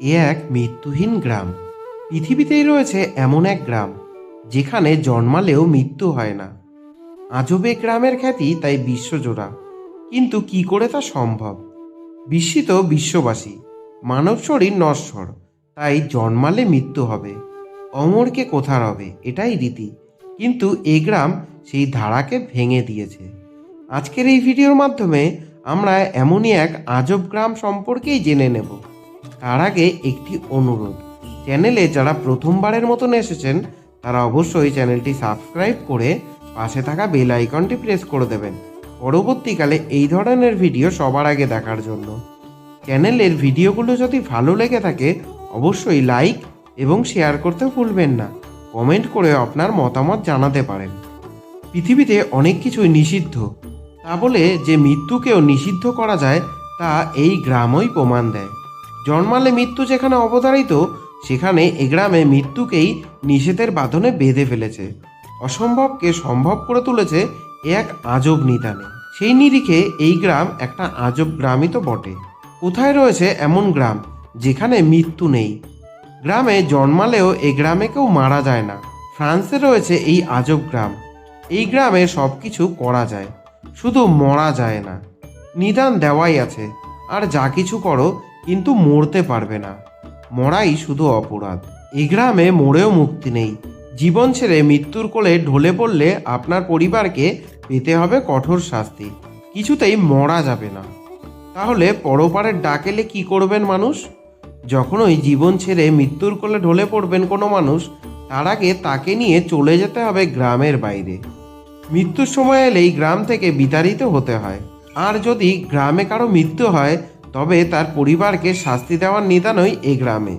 এ এক মৃত্যুহীন গ্রাম। পৃথিবীতেই রয়েছে এমন এক গ্রাম, যেখানে জন্মালেও মৃত্যু হয় না। আজবে গ্রামের খ্যাতি তাই বিশ্বজোড়া। কিন্তু কি করে তা সম্ভব? বিস্মিত বিশ্ববাসী, মানব শরীর নশ্বর, তাই জন্মালে মৃত্যু হবে। অমরকে কোথার হবে এটাই রীতি। কিন্তু এই গ্রাম সেই ধারাকে ভেঙে দিয়েছে। আজকের এই ভিডিওর মাধ্যমে আমরা এমনই এক আজব গ্রাম সম্পর্কেই জেনে নেব। তার আগে একটি অনুরোধ। চ্যানেলে যারা প্রথমবারের মতন এসেছেন, তারা অবশ্যই চ্যানেলটি সাবস্ক্রাইব করে পাশে থাকা বেল আইকনটি প্রেস করে দেবেন। পরবর্তীকালে এই ধরনের ভিডিও সবার আগে দেখার জন্য। চ্যানেলের ভিডিওগুলো যদি ভালো লেগে থাকে, অবশ্যই লাইক এবং শেয়ার করতে ভুলবেন না। কমেন্ট করে আপনার মতামত জানাতে পারেন। পৃথিবীতে অনেক কিছুই নিষিদ্ধ। তা বলে যে মৃত্যুকেও নিষিদ্ধ করা যায়, তা এই গ্রামই প্রমাণ দেয়। জন্মালে মৃত্যু যেখানে অবতারিত, সেখানে এ গ্রামে মৃত্যুকেই নিষেধের বাঁধনে বেঁধে ফেলেছে। অসম্ভবকে সম্ভব করে তুলেছে এ এক আজব নিদানে। সেই নিরিখে এই গ্রাম একটা আজব গ্রামই তো বটে। কোথায় রয়েছে এমন গ্রাম যেখানে মৃত্যু নেই? গ্রামে জন্মালেও এ গ্রামে কেউ মারা যায় না। ফ্রান্সে রয়েছে এই আজব গ্রাম। এই গ্রামে সব কিছু করা যায়। শুধু মরা যায় না। নিদান দেওয়াই আছে। আর যা কিছু করো কিন্তু মরতে পারবে না। মরাই শুধু অপরাধ। এই গ্রামে মরেও মুক্তি নেই। জীবন ছেড়ে মৃত্যুর কোলে ঢলে পড়লে আপনার পরিবারকে পেতে হবে কঠোর শাস্তি। কিছুতেই মরা যাবে না। তাহলে পরপারের ডাক এলে কি করবেন মানুষ? যখনই জীবন ছেড়ে মৃত্যুর কোলে ঢলে পড়বেন কোনো মানুষ, তার আগে তাকে নিয়ে চলে যেতে হবে গ্রামের বাইরে। মৃত্যুর সময় এলেই গ্রাম থেকে বিতাড়িত হতে হয়। আর যদি গ্রামে কারও মৃত্যু হয় তবে তার পরিবারকে শাস্তি দেওয়ার নিদানই এ গ্রামে।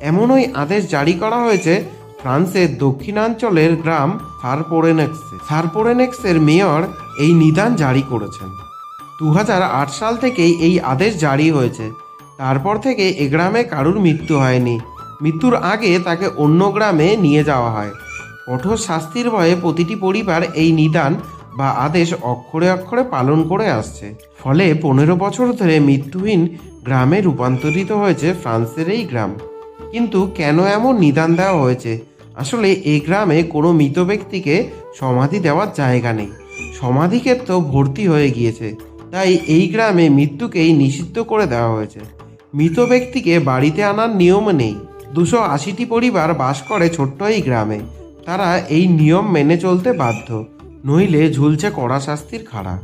এমনই আদেশ জারি করা হয়েছে ফ্রান্সের দক্ষিণাঞ্চলের গ্রাম সারপোরেনেক্সে। সারপোরেনেক্সের মেয়র এই নিদান জারি করেছেন। দু হাজার আট সাল থেকেই এই আদেশ জারি হয়েছে। তারপর থেকে এ গ্রামে কারুর মৃত্যু হয়নি। মৃত্যুর আগে তাকে অন্য গ্রামে নিয়ে যাওয়া হয়। কঠোর শাস্তির ভয়ে প্রতিটি পরিবার এই নিদান বা আদেশ অক্ষরে অক্ষরে পালন করে আসছে। ফলে পনেরো বছর ধরে মৃত্যুহীন গ্রামে রূপান্তরিত হয়েছে ফ্রান্সের এই গ্রাম। কিন্তু কেন এমন নিদান দেওয়া হয়েছে? আসলে এই গ্রামে কোনো মৃত ব্যক্তিকে সমাধি দেওয়ার জায়গা নেই। সমাধিক্ষেত্র ভর্তি হয়ে গিয়েছে। তাই এই গ্রামে মৃত্যুকেই নিষিদ্ধ করে দেওয়া হয়েছে। মৃত ব্যক্তিকে বাড়িতে আনার নিয়ম নেই। দুশো আশিটি পরিবার বাস করে ছোট্ট এই গ্রামে। তারা এই নিয়ম মেনে চলতে বাধ্য। নইলে ঝুলছে কড়া শাস্তির খাড়া।